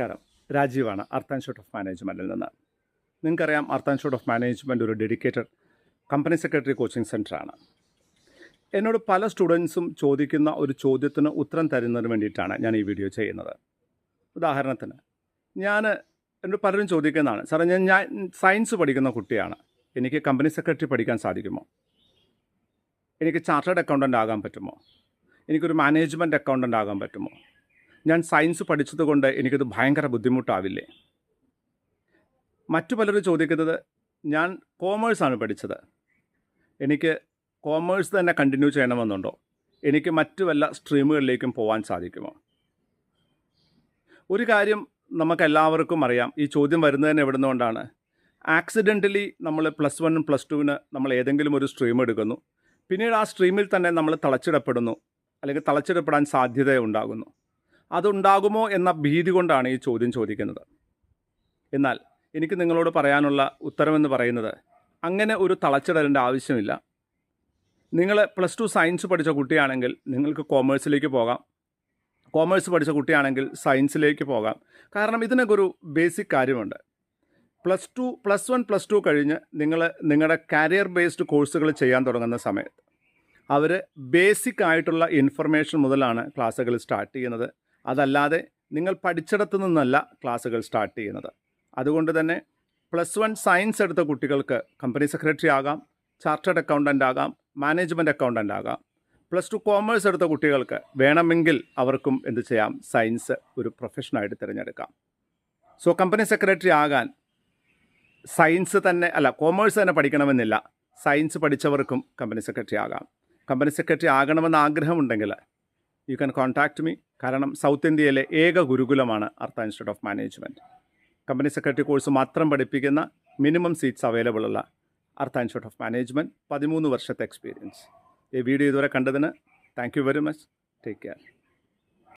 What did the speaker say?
നമസ്കാരം. രാജീവാണ്. അർത്ത് and of മാനേജ്മെന്റിൽ നിന്ന്. നിങ്ങൾക്കറിയാം അർത്ത് ആൻഡ് ഓഫ് മാനേജ്മെന്റ് ഒരു ഡെഡിക്കേറ്റഡ് കമ്പനി സെക്രട്ടറി കോച്ചിങ് സെന്ററാണ് എന്നോട് പല സ്റ്റുഡൻസും ചോദിക്കുന്ന ഒരു ചോദ്യത്തിന് ഉത്തരം തരുന്നതിന് വേണ്ടിയിട്ടാണ് ഞാൻ ഈ വീഡിയോ ചെയ്യുന്നത്. ഉദാഹരണത്തിന് ഞാൻ എന്നോട് പലരും ചോദിക്കുന്നതാണ് സാറേ ഞാൻ ഞാൻ സയൻസ് പഠിക്കുന്ന കുട്ടിയാണ്. എനിക്ക് കമ്പനി സെക്രട്ടറി പഠിക്കാൻ സാധിക്കുമോ? എനിക്ക് ചാർട്ടേഡ് അക്കൗണ്ടന്റ് ആകാൻ പറ്റുമോ? എനിക്കൊരു മാനേജ്മെന്റ് അക്കൗണ്ടന്റ് ആകാൻ പറ്റുമോ? ഞാൻ സയൻസ് പഠിച്ചതുകൊണ്ട് എനിക്കത് ഭയങ്കര ബുദ്ധിമുട്ടാവില്ലേ? മറ്റു പലരും ചോദിക്കുന്നത് ഞാൻ കോമേഴ്സാണ് പഠിച്ചത്. എനിക്ക് കോമേഴ്സ് തന്നെ കണ്ടിന്യൂ ചെയ്യണമെന്നുണ്ടോ? എനിക്ക് മറ്റു വല്ല സ്ട്രീമുകളിലേക്കും പോകാൻ സാധിക്കുമോ? ഒരു കാര്യം നമുക്കെല്ലാവർക്കും അറിയാം ഈ ചോദ്യം വരുന്നതിന് എവിടുന്നുകൊണ്ടാണ് ആക്സിഡന്റലി നമ്മൾ പ്ലസ് വണ്ണും പ്ലസ് ടുവിന് നമ്മൾ ഏതെങ്കിലും ഒരു സ്ട്രീം എടുക്കുന്നു. പിന്നീട് ആ സ്ട്രീമിൽ തന്നെ നമ്മൾ തളച്ചിടപ്പെടുന്നു. അല്ലെങ്കിൽ തളച്ചിടപ്പെടാൻ സാധ്യത ഉണ്ടാകുന്നു അതുണ്ടാകുമോ എന്ന ഭീതി കൊണ്ടാണ് ഈ ചോദ്യം ചോദിക്കുന്നത്. എന്നാൽ എനിക്ക് നിങ്ങളോട് പറയാനുള്ള ഉത്തരമെന്ന് പറയുന്നത് അങ്ങനെ ഒരു തളച്ചിടലിന്റെ ആവശ്യമില്ല. നിങ്ങൾ പ്ലസ് ടു സയൻസ് പഠിച്ച കുട്ടിയാണെങ്കിൽ നിങ്ങൾക്ക് കോമേഴ്സിലേക്ക് പോകാം. കോമേഴ്സ് പഠിച്ച കുട്ടിയാണെങ്കിൽ സയൻസിലേക്ക് പോകാം. കാരണം ഇതിനൊക്കെ ഒരു ബേസിക് കാര്യമുണ്ട്. Plus two plus one plus two കഴിഞ്ഞ് നിങ്ങൾ നിങ്ങളുടെ കരിയർ ബേസ്ഡ് കോഴ്സുകൾ ചെയ്യാൻ തുടങ്ങുന്ന സമയത്ത് അവർ ബേസിക് ആയിട്ടുള്ള ഇൻഫർമേഷൻ മുതലാണ് ക്ലാസ്സുകൾ സ്റ്റാർട്ട് ചെയ്യുന്നത്. അതല്ലാതെ നിങ്ങൾ പഠിച്ചിടത്തു നിന്നല്ല ക്ലാസ്സുകൾ സ്റ്റാർട്ട് ചെയ്യുന്നത്. അതുകൊണ്ട് തന്നെ പ്ലസ് വൺ സയൻസ് എടുത്ത കുട്ടികൾക്ക് കമ്പനി സെക്രട്ടറി ആകാം ചാർട്ടേഡ് അക്കൗണ്ടന്റ് ആകാം മാനേജ്മെന്റ് അക്കൗണ്ടന്റ് ആകാം. പ്ലസ് ടു കോമേഴ്സ് എടുത്ത കുട്ടികൾക്ക് വേണമെങ്കിൽ അവർക്കും എന്ത് ചെയ്യാം? സയൻസ് ഒരു പ്രൊഫഷനായിട്ട് തിരഞ്ഞെടുക്കാം. സോ കമ്പനി സെക്രട്ടറി ആകാൻ സയൻസ് തന്നെ അല്ല കോമേഴ്സ് തന്നെ പഠിക്കണമെന്നില്ല. സയൻസ് പഠിച്ചവർക്കും കമ്പനി സെക്രട്ടറി ആകാം. കമ്പനി സെക്രട്ടറി ആകണമെന്ന് ആഗ്രഹമുണ്ടെങ്കിൽ യു ക്യാൻ കോൺടാക്റ്റ് മീ കാരണം സൗത്ത് ഇന്ത്യയിലെ ഏക ഗുരുകുലമാണ് Artha institute of management company secretary course മാത്രം പഠിപ്പിക്കുന്ന മിനിമം സീറ്റ്സ് അവൈലബിൾ ഉള്ള അർത്ത ഇൻസ്റ്റിറ്റ്യൂട്ട് ഓഫ് മാനേജ്മെന്റ് പതിമൂന്ന് വർഷത്തെ എക്സ്പീരിയൻസ് ഈ വീഡിയോ ഇതുവരെ കണ്ടതിന് thank you very much take care